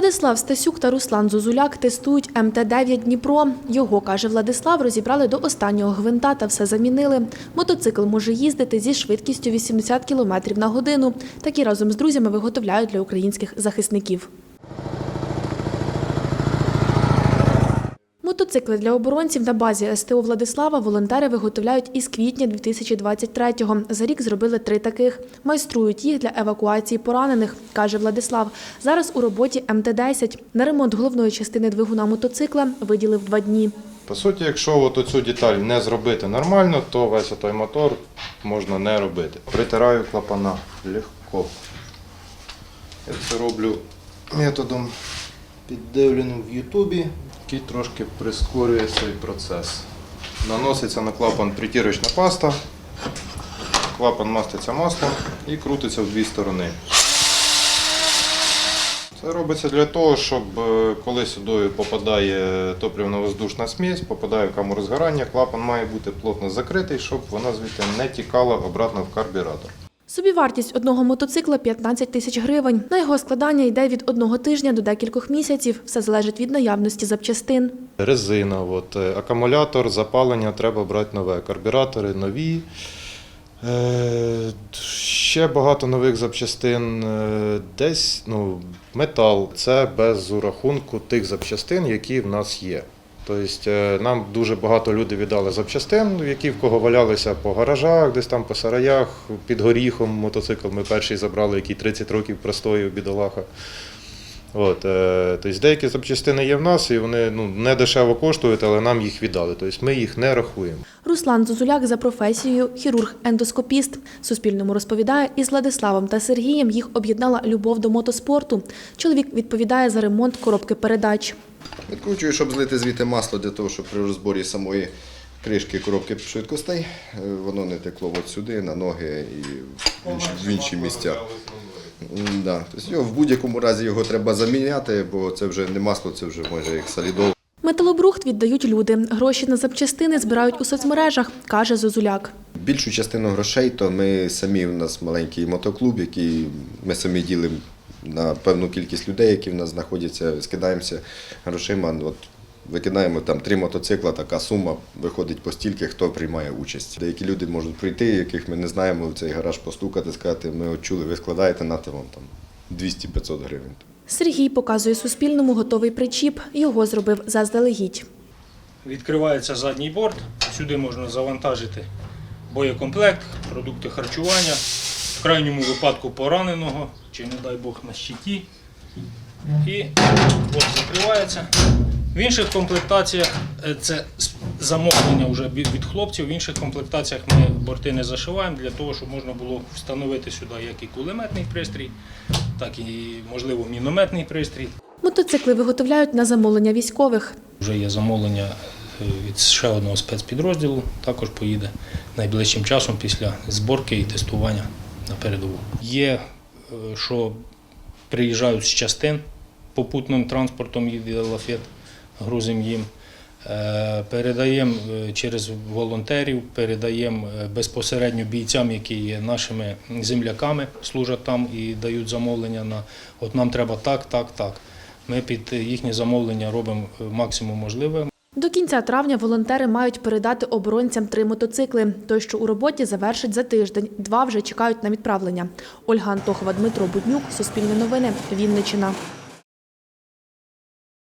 Владислав Стасюк та Руслан Зозуляк тестують МТ-9 Дніпро. Його, каже Владислав, розібрали до останнього гвинта та все замінили. Мотоцикл може їздити зі швидкістю 80 км на годину. Такі разом з друзями виготовляють для українських захисників. Мотоцикли для оборонців на базі СТО Владислава волонтери виготовляють із квітня 2023-го. За рік зробили три таких. Майструють їх для евакуації поранених, каже Владислав. Зараз у роботі МТ-10. На ремонт головної частини двигуна мотоцикла виділив два дні. По суті, якщо от оцю деталь не зробити нормально, то весь той мотор можна не робити. Притираю клапана легко. Я це роблю методом піддивленим в Ютубі, який трошки прискорює цей процес. Наноситься на клапан притірочна паста, клапан маститься маслом і крутиться в дві сторони. Це робиться для того, щоб е, коли сюди попадає топливно-воздушна смесь, попадає в камеру згорання, клапан має бути плотно закритий, щоб вона звідти не тікала обратно в карбюратор. Собівартість одного мотоцикла 15 тисяч гривень. На його складання йде від одного тижня до декількох місяців. Все залежить від наявності запчастин. Резина, от, е, акумулятор, запалення треба брати нове, карбюратори нові. Е, ще багато нових запчастин. Е, десь ну, метал це без урахунку тих запчастин, які в нас є. Тобто е, нам дуже багато людей віддали запчастин, які в кого валялися по гаражах, десь там по сараях, під горіхом мотоцикл. Ми перший забрали, який 30 років простоїв бідолаха. От, е, тобто деякі запчастини є в нас, і вони ну, не дешево коштують, але нам їх віддали. Тобто ми їх не рахуємо. Руслан Зозуляк за професією хірург-ендоскопіст. Суспільному розповідає, із Владиславом та Сергієм їх об'єднала любов до мотоспорту. Чоловік відповідає за ремонт коробки передач. Відкручую, щоб злити звідти масло для того, щоб при розборі самої кришки коробки швидкостей е, воно не текло от сюди, на ноги і в інші, в інші місця. Да. Тобто його, в будь-якому разі його треба заміняти, бо це вже не масло, це вже може як солідол. Металобрухт віддають люди. Гроші на запчастини збирають у соцмережах, каже Зозуляк. Більшу частину грошей, то ми самі, у нас маленький мотоклуб, який ми самі ділимо на певну кількість людей, які в нас знаходяться, скидаємося грошима. От, викидаємо там три мотоцикла, така сума виходить по стільки, хто приймає участь. Деякі люди можуть прийти, яких ми не знаємо, в цей гараж постукати, сказати, ми от чули, ви складаєте на вам там 200-500 гривень. Сергій показує Суспільному готовий причіп. Його зробив заздалегідь. Відкривається задній борт, сюди можна завантажити боєкомплект, продукти харчування, в крайньому випадку пораненого, чи не дай Бог на щиті. І борт закривається. В інших комплектаціях е, це замовлення вже від від хлопців. В інших комплектаціях ми борти не зашиваємо для того, щоб можна було встановити сюди як і кулеметний пристрій, так і можливо мінометний пристрій. Мотоцикли виготовляють на замовлення військових. Вже є замовлення е, від ще одного спецпідрозділу, також поїде найближчим часом після зборки і тестування на передову. Є, е, що приїжджають з частин попутним транспортом, їде лафет, грузимо їм. Е, Передаємо е, через волонтерів, передаємо безпосередньо бійцям, які є нашими земляками, служать там і дають замовлення на от нам треба так, так, так. Ми під їхнє замовлення робимо максимум можливе. До кінця травня волонтери мають передати оборонцям три мотоцикли. Той, що у роботі, завершить за тиждень. Два вже чекають на відправлення. Ольга Антохова, Дмитро Буднюк, Суспільне новини, Вінниччина.